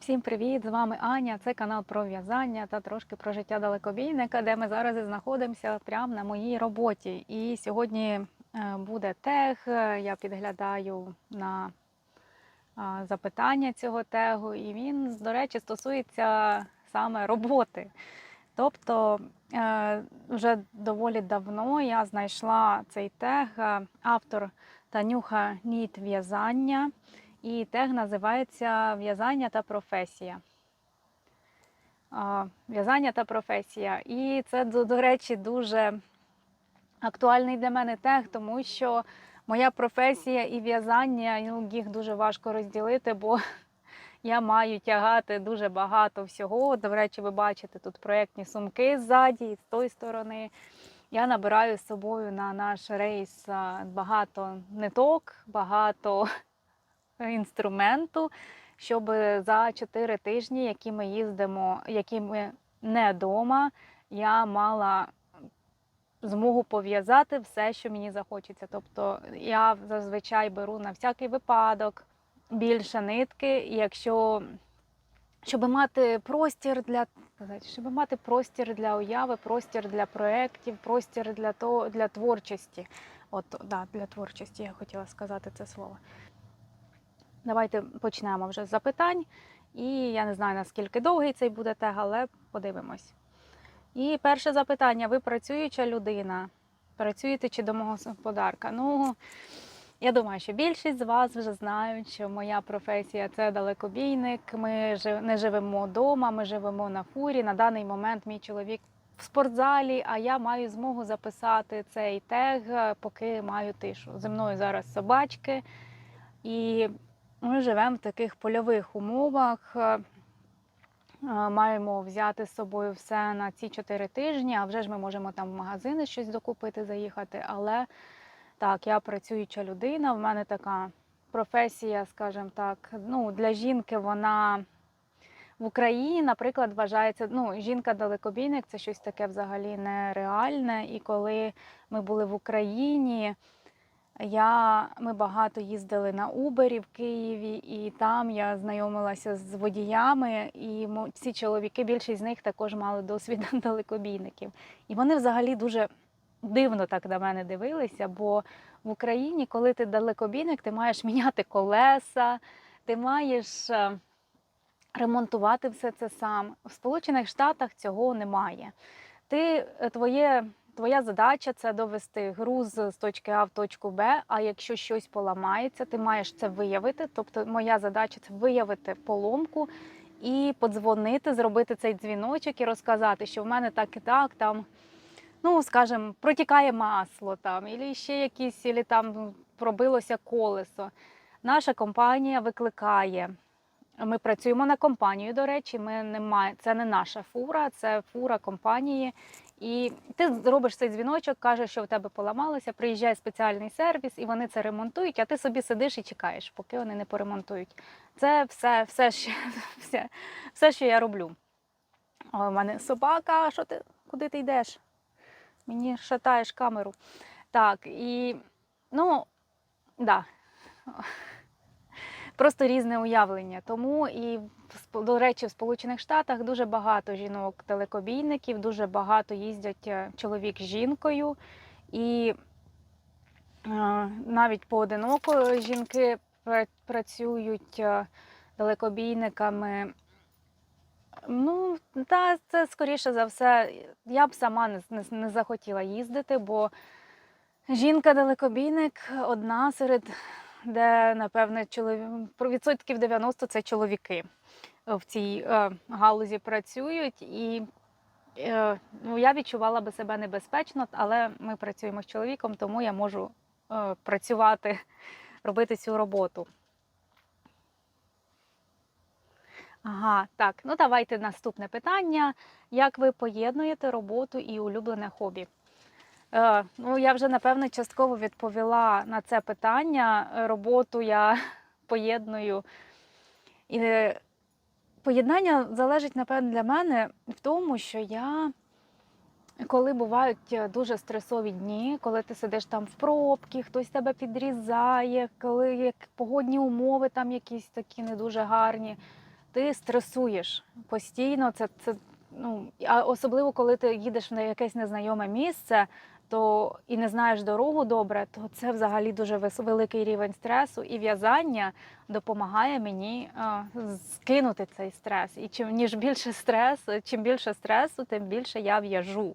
Всім привіт! З вами Аня. Це канал про в'язання та трошки про життя далекобійника, де ми зараз і знаходимося прямо на моїй роботі. І сьогодні е, буде тег. Я підглядаю на запитання цього тегу, і він, до речі, стосується саме роботи. Тобто е, вже доволі давно я знайшла цей тег, е, автор Танюха Ніт в'язання. І тег називається В'язання та професія. В'язання та професія. І це, до, речі, дуже актуальний для мене тег, тому що моя професія і в'язання ну, їх дуже важко розділити, бо я маю тягати дуже багато всього. До речі, ви бачите тут проєктні сумки ззаді і з тої сторони. Я набираю з собою на наш рейс багато ниток, багато інструменту, щоб за 4 тижні, які ми їздимо, які ми не вдома, я мала змогу пов'язати все, що мені захочеться. Тобто я зазвичай беру на всякий випадок більше нитки, якщо щоб мати простір для щоб мати простір для уяви, простір для проєктів, простір для того, для творчості. От да, для творчості я хотіла сказати це слово. Давайте почнемо вже з запитань. І я не знаю, наскільки довгий цей буде тег, але подивимось. І перше запитання: ви працююча людина? Працюєте чи домогосподарка? Ну, я думаю, що більшість з вас вже знають, що моя професія це далекобійник. Ми не живемо вдома, ми живемо на фурі. На даний момент мій чоловік в спортзалі, а я маю змогу записати цей тег, поки маю тишу. Зі мною зараз собачки. І ми живемо в таких польових умовах. Е, Маємо взяти з собою все на ці 4 тижні, а вже ж ми можемо там в магазини щось докупити, заїхати. Але так, я працююча людина, в мене така професія, скажімо так, ну, для жінки вона в Україні, наприклад, вважається, ну, жінка-далекобійник це щось таке взагалі нереальне. І коли ми були в Україні, я, Ми багато їздили на Убері в Києві, і там я знайомилася з водіями, і ці чоловіки, більшість з них також мали досвід далекобійників. І вони взагалі дуже дивно так на мене дивилися, бо в Україні, коли ти далекобійник, ти маєш міняти колеса, ти маєш е, ремонтувати все це сам. В Сполучених Штатах цього немає. Ти е, твоє Твоя задача це довести груз з точки А в точку Б. А якщо щось поламається, ти маєш це виявити. Тобто, моя задача це виявити поломку і подзвонити, зробити цей дзвіночок і розказати, що в мене так і так там, ну скажімо, протікає масло там, і ще якісь, і там пробилося колесо. Наша компанія викликає. Ми працюємо на компанію, до речі, ми не має, це не наша фура, це фура компанії. І ти зробиш цей дзвіночок, кажеш, що в тебе поламалося, приїжджає спеціальний сервіс, і вони це ремонтують, а ти собі сидиш і чекаєш, поки вони не поремонтують. Це все, все, все, все, все що я роблю. У мене собака, що ти, куди ти йдеш? Мені шатаєш камеру. Так, і ну, да просто різне уявлення. Тому і до речі, в Сполучених Штатах дуже багато жінок-телекобійників, дуже багато їздять е, чоловік з жінкою, і е, навіть поодиноко жінки працюють е, далекобійниками. Ну, та це скоріше за все, я б сама не, не, не захотіла їздити, бо жінка-далекобійник одна серед де, напевне, відсотків 90 це чоловіки в цій е, галузі працюють. І е, ну, я відчувала би себе небезпечно, але ми працюємо з чоловіком, тому я можу е, працювати, робити цю роботу. Ага, так, ну давайте наступне питання. Як ви поєднуєте роботу і улюблене хобі? Е, ну, я вже напевно частково відповіла на це питання. Роботу я поєдную. І е, поєднання залежить, напевно, для мене в тому, що я, коли бувають дуже стресові дні, коли ти сидиш там в пробці, хтось тебе підрізає, коли як погодні умови там якісь такі не дуже гарні, ти стресуєш постійно. Це, це ну, а особливо коли ти їдеш на якесь незнайоме місце, то і не знаєш дорогу добре, то це взагалі дуже великий рівень стресу. І в'язання допомагає мені а, скинути цей стрес. І чим ніж більше стресу, чим більше стресу, тим більше я в'яжу.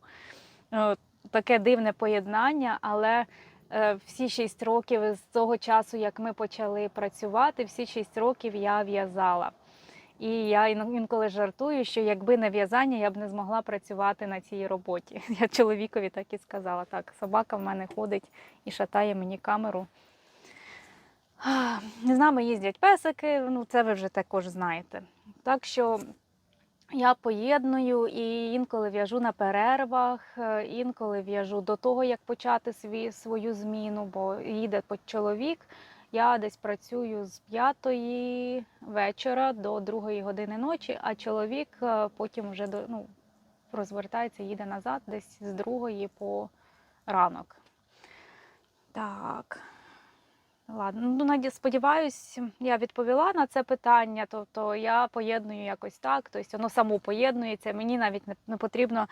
Е, Таке дивне поєднання, але е, всі шість років з того часу, як ми почали працювати, всі шість років я в'язала. І я інколи жартую, що якби не в'язання, я б не змогла працювати на цій роботі. Я чоловікові так і сказала. Так, собака в мене ходить і шатає мені камеру. З нами їздять песики, ну це ви вже також знаєте. Так що я поєдную і інколи в'яжу на перервах, е, інколи в'яжу до того, як почати свій, свою зміну, бо їде чоловік. Я десь працюю з п'ятої вечора до другої години ночі, а чоловік е, потім вже до, ну, розвертається, їде назад десь з другої по ранок. Так. Ладно, ну сподіваюсь, я відповіла на це питання. Тобто я поєдную якось так, тобто воно само поєднується. Мені навіть не, потрібно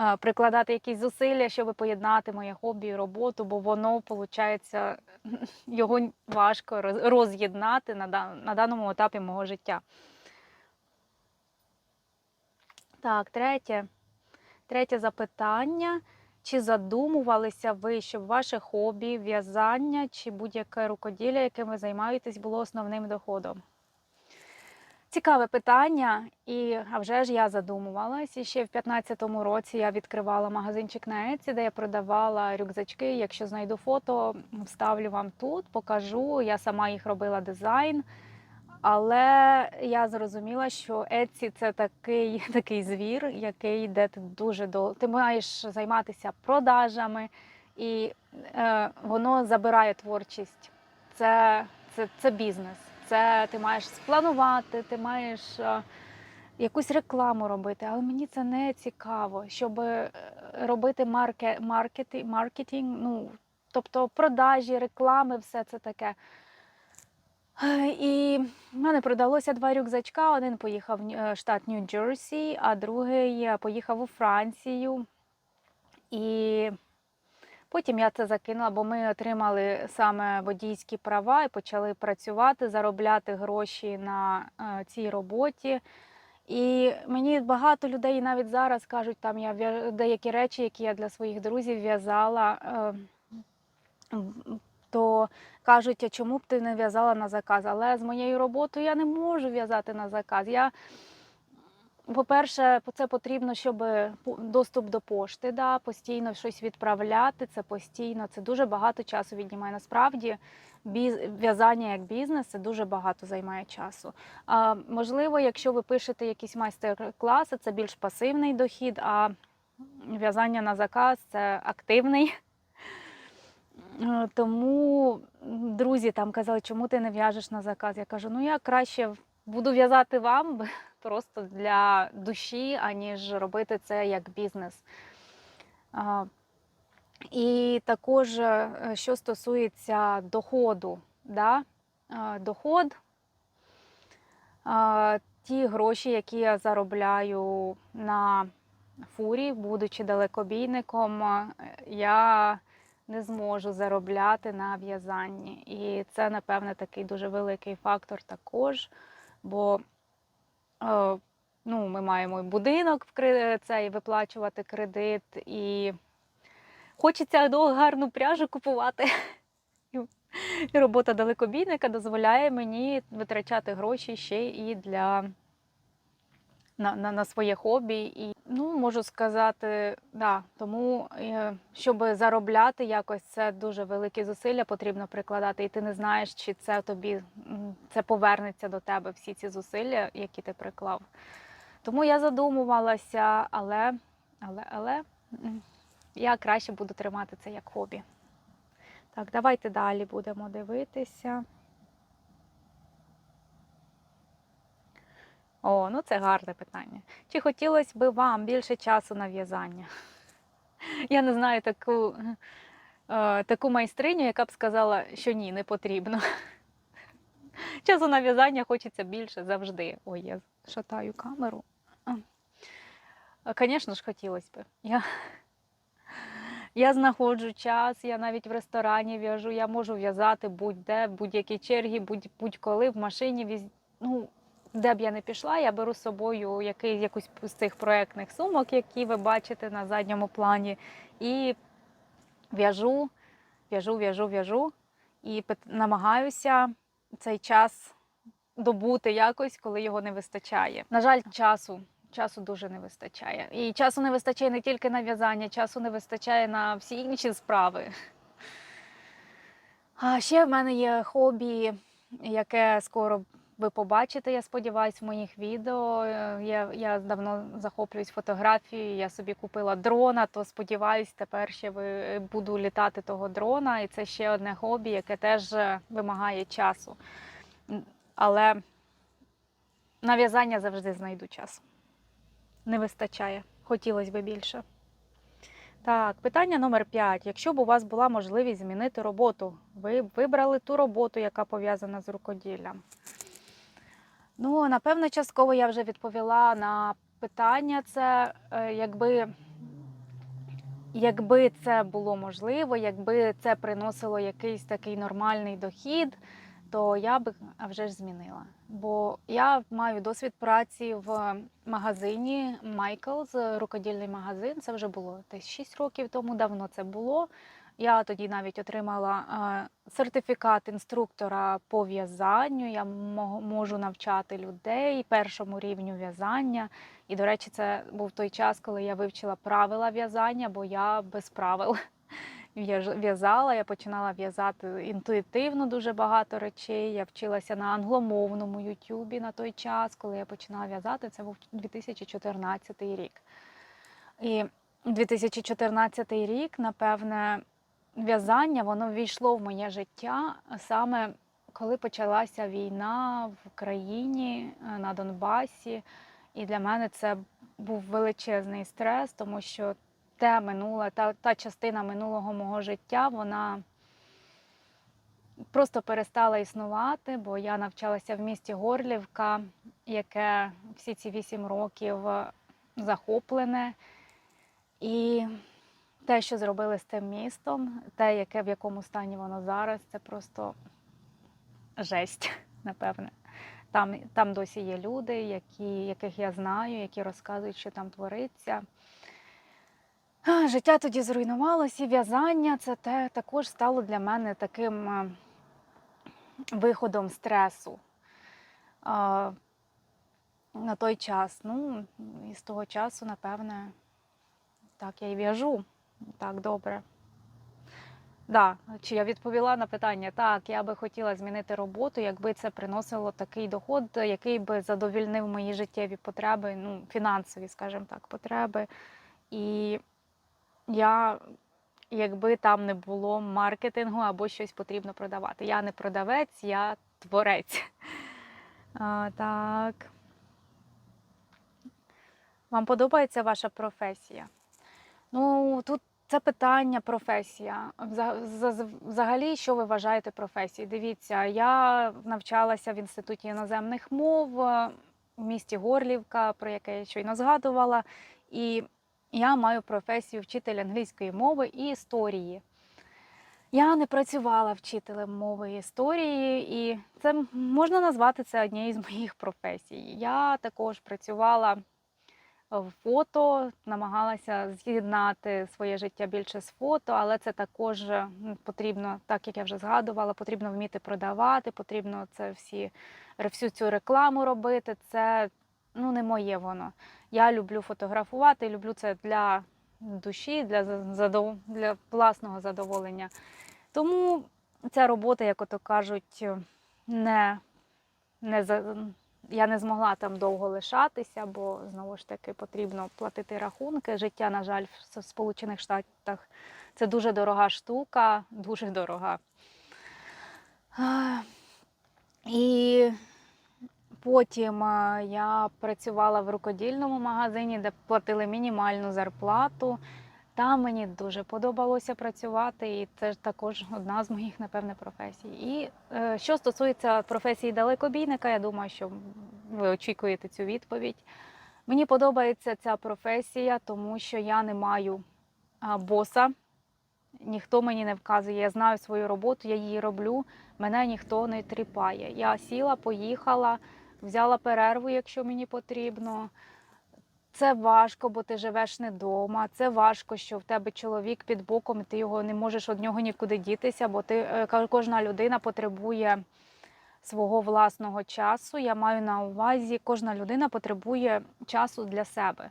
е, прикладати якісь зусилля, щоб поєднати моє хобі і роботу, бо воно виходить, його важко роз'єднати на даному етапі мого життя. Так, третє. Третє запитання. Чи задумувалися ви, щоб ваше хобі, в'язання чи будь-яке рукоділля, яким ви займаєтесь, було основним доходом? Цікаве питання, і а вже ж я задумувалась. І ще в 2015 році я відкривала магазинчик на Etsy, де я продавала рюкзачки. Якщо знайду фото, вставлю вам тут, покажу. Я сама їх робила дизайн. Але я зрозуміла, що Etsy – це такий, такий звір, який де ти дуже до ти маєш займатися продажами, і е, воно забирає творчість. Це, це, це бізнес. Це ти маєш спланувати, ти маєш е, якусь рекламу робити. Але мені це не цікаво, щоб е, робити марке, маркети, маркетинг, ну тобто продажі, реклами, все це таке. Е, І в мене продалося два рюкзачка. Один поїхав в е, штат Нью-Джерсі, а другий е, поїхав у Францію. І потім я це закинула, бо ми отримали саме водійські права і почали працювати, заробляти гроші на цій роботі. І мені багато людей навіть зараз кажуть, там я деякі речі, які я для своїх друзів в'язала. То кажуть, а чому б ти не в'язала на заказ? Але з моєю роботою я не можу в'язати на заказ. Я, по-перше, це потрібно, щоб доступ до пошти, да, постійно щось відправляти, це постійно, це дуже багато часу віднімає. Насправді біз- в'язання як бізнес це дуже багато займає часу. А, можливо, якщо ви пишете якісь майстер-класи, це більш пасивний дохід, а в'язання на заказ це активний. Е, Тому друзі там казали, чому ти не в'яжеш на заказ? Я кажу, ну я краще буду в'язати вам просто для душі, аніж робити це як бізнес. І також, е, що стосується доходу, да? доход, ті гроші, які я заробляю на фурі, будучи далекобійником, е, я не зможу заробляти на в'язанні. І це, напевне, такий дуже великий фактор також. Бо е, ну, ми маємо і будинок цей виплачувати кредит, і хочеться ну, гарну пряжу купувати. І робота далекобійника дозволяє мені витрачати гроші ще і для на, на, на своє хобі. І ну, можу сказати, да, тому е, щоб заробляти якось, це дуже великі зусилля потрібно прикладати, і ти не знаєш, чи це тобі це повернеться до тебе всі ці зусилля, які ти приклав. Тому я задумувалася, але, але, але я краще буду тримати це як хобі. Так, давайте далі будемо дивитися. О, ну це гарне питання. Чи хотілося б вам більше часу на в'язання? Я не знаю таку, е, таку майстриню, яка б сказала, що ні, не потрібно. Часу на в'язання хочеться більше завжди. Ой, я шатаю камеру. Звісно ж, хотілося б. Я, я знаходжу час, я навіть в ресторані в'яжу, я можу в'язати будь-де, будь-які черги, будь- будь-коли в машині. віз- Ну, де б я не пішла, я беру з собою який, якусь з цих проектних сумок, які ви бачите на задньому плані, і в'яжу, в'яжу, в'яжу, в'яжу. І намагаюся цей час добути якось, коли його не вистачає. На жаль, часу. Часу дуже не вистачає. І часу не вистачає не тільки на в'язання, часу не вистачає на всі інші справи. А ще в мене є хобі, яке скоро ви побачите, я сподіваюся, в моїх відео. Е, Я, я давно захоплююсь фотографією. Я собі купила дрона, то сподіваюсь, тепер ще ви буду літати того дрона. І це ще одне хобі, яке теж е, вимагає часу. Але на в'язання завжди знайду час. Не вистачає. Хотілося б більше. Так, питання номер 5. Якщо б у вас була можливість змінити роботу, ви б вибрали ту роботу, яка пов'язана з рукоділлям? Ну, напевно, частково я вже відповіла на питання. Це е, якби, якби це було можливо, якби це приносило якийсь такий нормальний дохід, то я б вже ж змінила. Бо я маю досвід праці в магазині Michaels, рукодільний магазин. Це вже було десь 6 років тому, давно це було. Я тоді навіть отримала е, сертифікат інструктора по в'язанню. Я можу навчати людей першому рівню в'язання. І, до речі, це був той час, коли я вивчила правила в'язання, бо я без правил в'язала. Я починала в'язати інтуїтивно дуже багато речей. Я вчилася на англомовному Ютубі на той час, коли я починала в'язати. Це був 2014 рік. І 2014 рік, напевне, в'язання воно ввійшло в моє життя саме коли почалася війна в Україні е, на Донбасі. І для мене це був величезний стрес, тому що те минуле, та, та частина минулого мого життя, вона просто перестала існувати, бо я навчалася в місті Горлівка, яке всі ці вісім років захоплене. І те, що зробили з тим містом, те, яке в якому стані воно зараз, це просто жесть, напевне. Там, там досі є люди, які, яких я знаю, які розказують, що там твориться. Життя тоді зруйнувалося, в'язання це те, також стало для мене таким е, виходом стресу а, на той час. Ну, і з того часу, напевне, так я і в'яжу. Так, добре. Да, чи я відповіла на питання? Так, я би хотіла змінити роботу, якби це приносило такий доход, який би задовільнив мої життєві потреби, ну, фінансові, скажімо так, потреби. І я, якби там не було маркетингу або щось потрібно продавати. Я не продавець, я творець. А, так. Вам подобається ваша професія? Ну, тут це питання професія. Взагалі, що ви вважаєте професією? Дивіться, я навчалася в інституті іноземних мов е, в місті Горлівка, про яке я щойно згадувала. І я маю професію вчитель англійської мови і історії. Я не працювала вчителем мови і історії, і це можна назвати це однією з моїх професій. Я також працювала фото, намагалася з'єднати своє життя більше з фото, але це також е, потрібно, так як я вже згадувала, потрібно вміти продавати, потрібно це всі всю цю рекламу робити. Це ну не моє воно. Я люблю фотографувати, люблю це для душі, для за- задов... для власного задоволення. Тому ця робота, як ото кажуть, не, не за... я не змогла там довго лишатися, бо знову ж таки потрібно платити рахунки. Життя, на жаль, в Сполучених Штатах це дуже дорога штука, дуже дорога. І потім я працювала в рукодільному магазині, де платили мінімальну зарплату. Там мені дуже подобалося працювати, і це також одна з моїх, напевне, професій. І е, що стосується професії далекобійника, я думаю, що ви очікуєте цю відповідь. Мені подобається ця професія, тому що я не маю боса, ніхто мені не вказує. Я знаю свою роботу, я її роблю, мене ніхто не тріпає. Я сіла, поїхала, взяла перерву, якщо мені потрібно. Це важко, бо ти живеш не вдома. Це важко, що в тебе чоловік під боком, і ти його не можеш від нього нікуди дітися, бо ти е, кожна людина потребує свого власного часу. Я маю на увазі, кожна людина потребує часу для себе.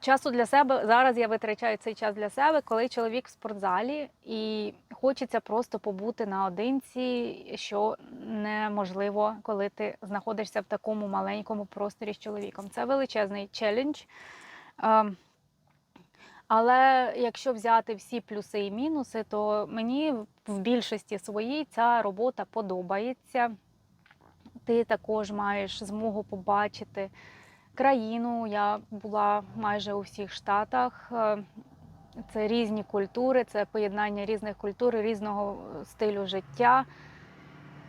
Часу для себе зараз я витрачаю цей час для себе, коли чоловік в спортзалі, і хочеться просто побути наодинці, що неможливо, коли ти знаходишся в такому маленькому просторі з чоловіком. Це величезний челендж. Ем, Але якщо взяти всі плюси і мінуси, то мені в більшості своїй ця робота подобається. Ти також маєш змогу побачити країну. Я була майже у всіх штатах. Е, Це різні культури, це поєднання різних культур, різного стилю життя.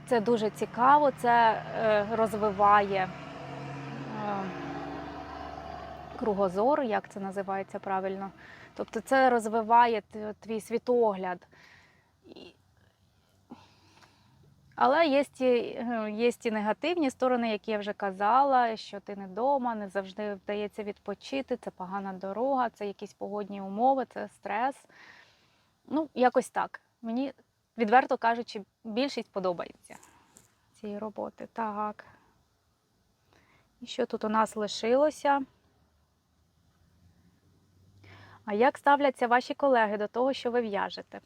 Це дуже цікаво, це е, розвиває е, кругозор, як це називається правильно. Тобто це розвиває твій світогляд. І- Але є ті, є ті негативні сторони, які я вже казала, що ти не вдома, не завжди вдається відпочити, це погана дорога, це якісь погодні умови, це стрес. Ну, якось так. Мені, відверто кажучи, більшість подобається цієї роботи. Так. І що тут у нас лишилося? А як ставляться ваші колеги до того, що ви в'яжете?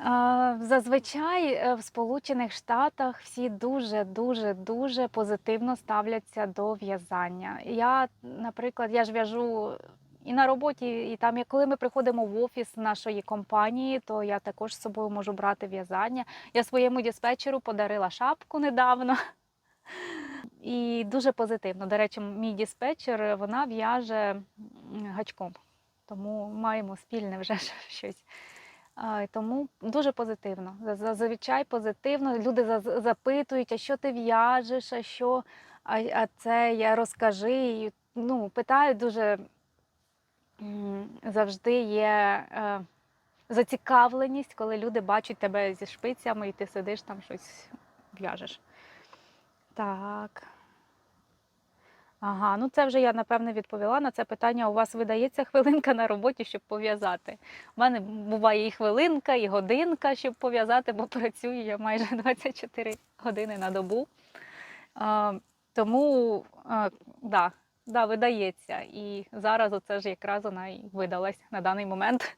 Е, Зазвичай е, в Сполучених Штатах всі дуже, дуже, дуже позитивно ставляться до в'язання. Я, наприклад, я ж в'яжу і на роботі, і там, і коли ми приходимо в офіс нашої компанії, то я також з собою можу брати в'язання. Я своєму диспетчеру подарила шапку недавно. І дуже позитивно. До речі, мій диспетчер вона в'яже гачком, тому маємо спільне вже щось. Тому дуже позитивно. Зазвичай позитивно. Люди запитують, а що ти в'яжеш, а що, а, це я розкажи. Ну, питають дуже завжди є е, зацікавленість, коли люди бачать тебе зі шпицями, і ти сидиш там щось в'яжеш. Так. Ага, ну це вже я напевне відповіла на це питання. У вас видається хвилинка на роботі, щоб пов'язати. У мене буває і хвилинка, і годинка, щоб пов'язати, бо працюю я майже 24 години на добу. А, тому а, да, да, видається. І зараз оце ж якраз вона і видалась на даний момент.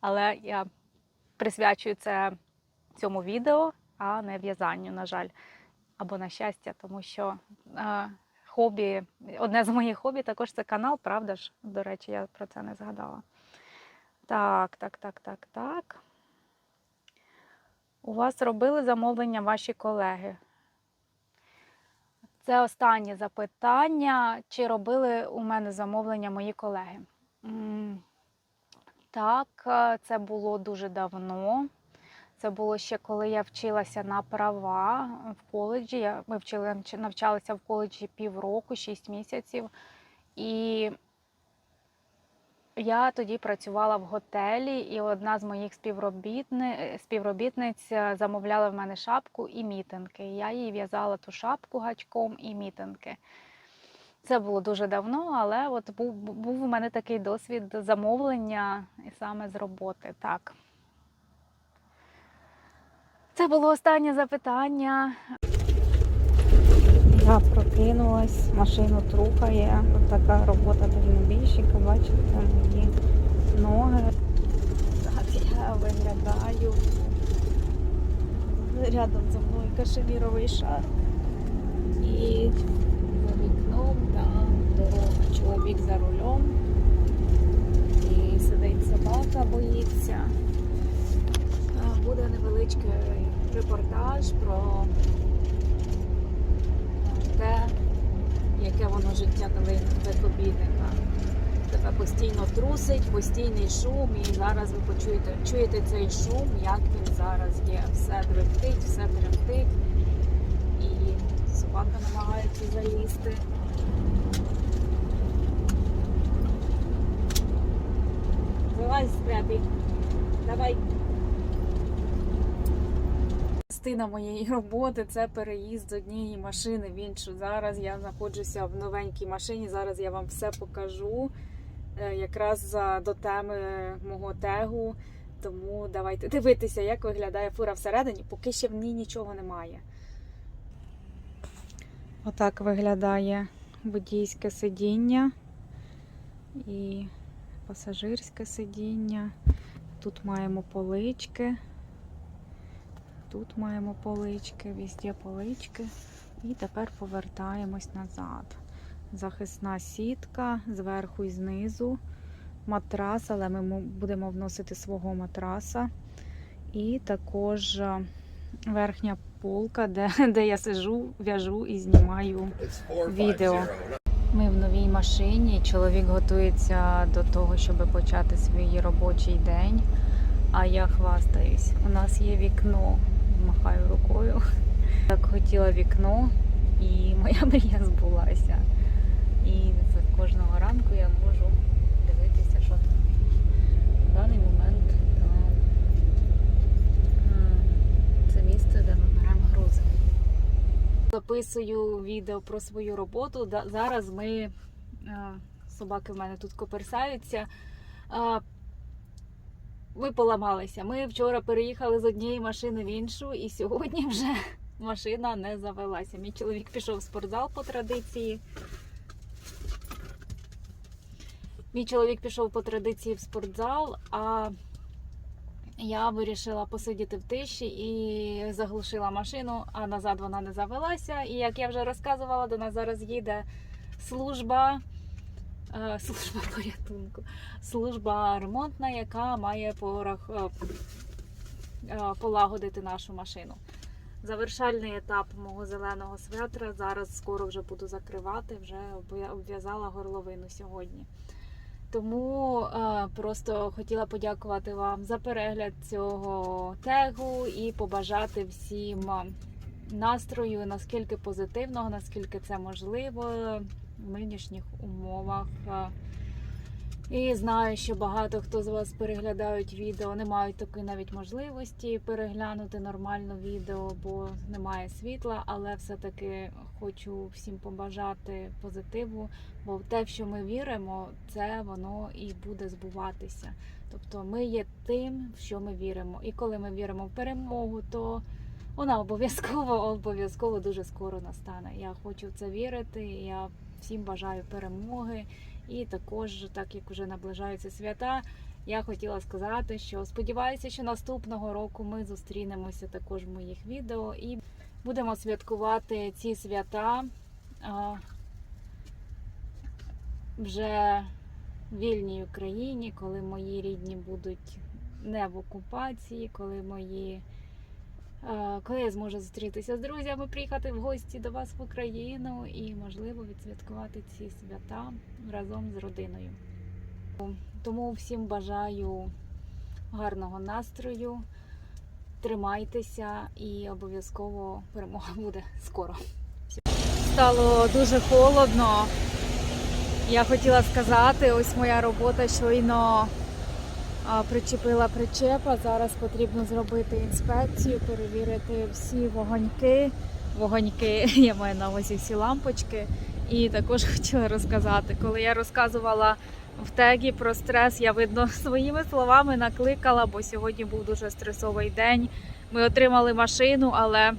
Але я присвячую це цьому відео, а не в'язанню, на жаль, або на щастя, тому що. А, хобі, одне з моїх хобі також це канал, правда ж? До речі, я про це не згадала. Так, так, так, так, так. У вас робили замовлення ваші колеги? Це останнє запитання. Чи робили у мене замовлення мої колеги? Так, е, це було дуже давно. Це було ще коли я вчилася на права в коледжі. Ми вчили, навч- навчалися в коледжі півроку, 6 місяців. І я тоді працювала в готелі, і одна з моїх співробітни, співробітниць е, замовляла в мене шапку і мітинки. Я їй в'язала ту шапку гачком і мітинки. Це було дуже давно, але от був, був у мене такий досвід замовлення і саме з роботи. Так. Це було останнє запитання. Я прокинулась, машину трухає. Ось така робота дальнобійщика, бачите, мої ноги. Так я виглядаю. Рядом зі мною кашеміровий шар. І за вікном там дорога. Чоловік за рулем. І сидить собака, боїться. Невеличкий репортаж про те, яке воно життя далекобійника. тебе постійно трусить, постійний шум, і зараз ви почуєте чуєте цей шум, як він зараз є. Все дрифтить, все тремтить. І собака намагається залізти. Залазь, Скрепі. Давай. Частина моєї роботи це переїзд з однієї машини в іншу. Зараз я знаходжуся в новенькій машині. Зараз я вам все покажу е, якраз до теми мого тегу. Тому давайте дивитися, як виглядає фура всередині, поки ще в ній нічого немає. Отак виглядає водійське сидіння і пасажирське сидіння. Тут маємо полички. Тут маємо полички, везде полички. І тепер повертаємось назад. Захисна сітка зверху і знизу. Матрас, але ми будемо вносити свого матраса. І також е, верхня полка, де, де я сижу, в'яжу і знімаю відео. Ми в новій машині. Чоловік готується до того, щоб почати свій робочий день. А я хвастаюсь. У нас є вікно. Махаю рукою. Так хотіла вікно, і моя мрія збулася. І кожного ранку я можу дивитися, що там. В даний момент там, це місце, де ми беремо грузи. Записую відео про свою роботу. Зараз ми, е, собаки в мене тут коперсаються. Ми поламалися. Ми вчора переїхали з однієї машини в іншу, і сьогодні вже машина не завелася. Мій чоловік пішов в спортзал по традиції. Мій чоловік пішов по традиції в спортзал, а я вирішила посидіти в тиші і заглушила машину, а назад вона не завелася. І як я вже розказувала, до нас зараз їде служба, служба порятунку, служба ремонтна, яка має порах, е, е, полагодити нашу машину. Завершальний етап мого зеленого светра. Зараз скоро вже буду закривати, вже обв'язала горловину сьогодні. Тому е, просто хотіла подякувати вам за перегляд цього тегу і побажати всім е, настрою, наскільки позитивного, наскільки це можливо в нинішніх умовах. І знаю, що багато хто з вас переглядають відео, не мають такої навіть можливості переглянути нормально відео, бо немає світла, але все-таки хочу всім побажати позитиву, бо те, в що ми віримо, це воно і буде збуватися. Тобто ми є тим, в що ми віримо. І коли ми віримо в перемогу, то вона обов'язково обов'язково дуже скоро настане. Я хочу в це вірити. Я всім бажаю перемоги. І також, так як вже наближаються свята, я хотіла сказати, що сподіваюся, що наступного року ми зустрінемося також в моїх відео і будемо святкувати ці свята вже в вільній Україні, коли мої рідні будуть не в окупації, коли мої. Е, Коли я зможу зустрітися з друзями, приїхати в гості до вас в Україну і, можливо, відсвяткувати ці свята разом з родиною. Тому всім бажаю гарного настрою, тримайтеся і обов'язково перемога буде скоро. Стало дуже холодно. Я хотіла сказати, ось моя робота щойно причепила причепа. Зараз потрібно зробити інспекцію, перевірити всі вогоньки. Вогоньки, я маю на увазі всі лампочки. І також хотіла розказати, коли я розказувала в тегі про стрес, я видно своїми словами накликала, бо сьогодні був дуже стресовий день. Ми отримали машину, але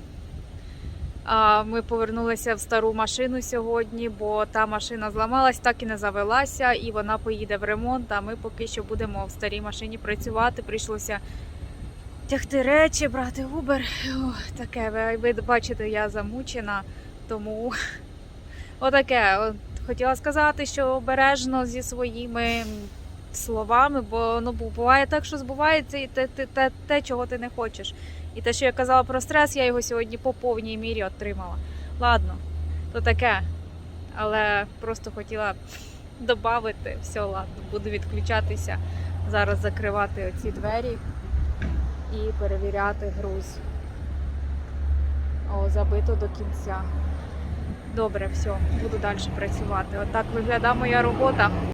ми повернулися в стару машину сьогодні, бо та машина зламалась, так і не завелася, і вона поїде в ремонт. А ми поки що будемо в старій машині працювати. Прийшлося тягти речі, брати Uber. Таке, ви бачите, я замучена, тому отаке. Хотіла сказати, що обережно зі своїми словами, бо ну буває так, що збувається і те, те, те, те, чого ти не хочеш. І те, що я казала про стрес, я його сьогодні по повній мірі отримала. Ладно, то таке. Але просто хотіла додати. Все, ладно, буду відключатися. Зараз закривати оці двері і перевіряти груз. О, забито до кінця. Добре, все, буду далі працювати. Отак виглядає моя робота.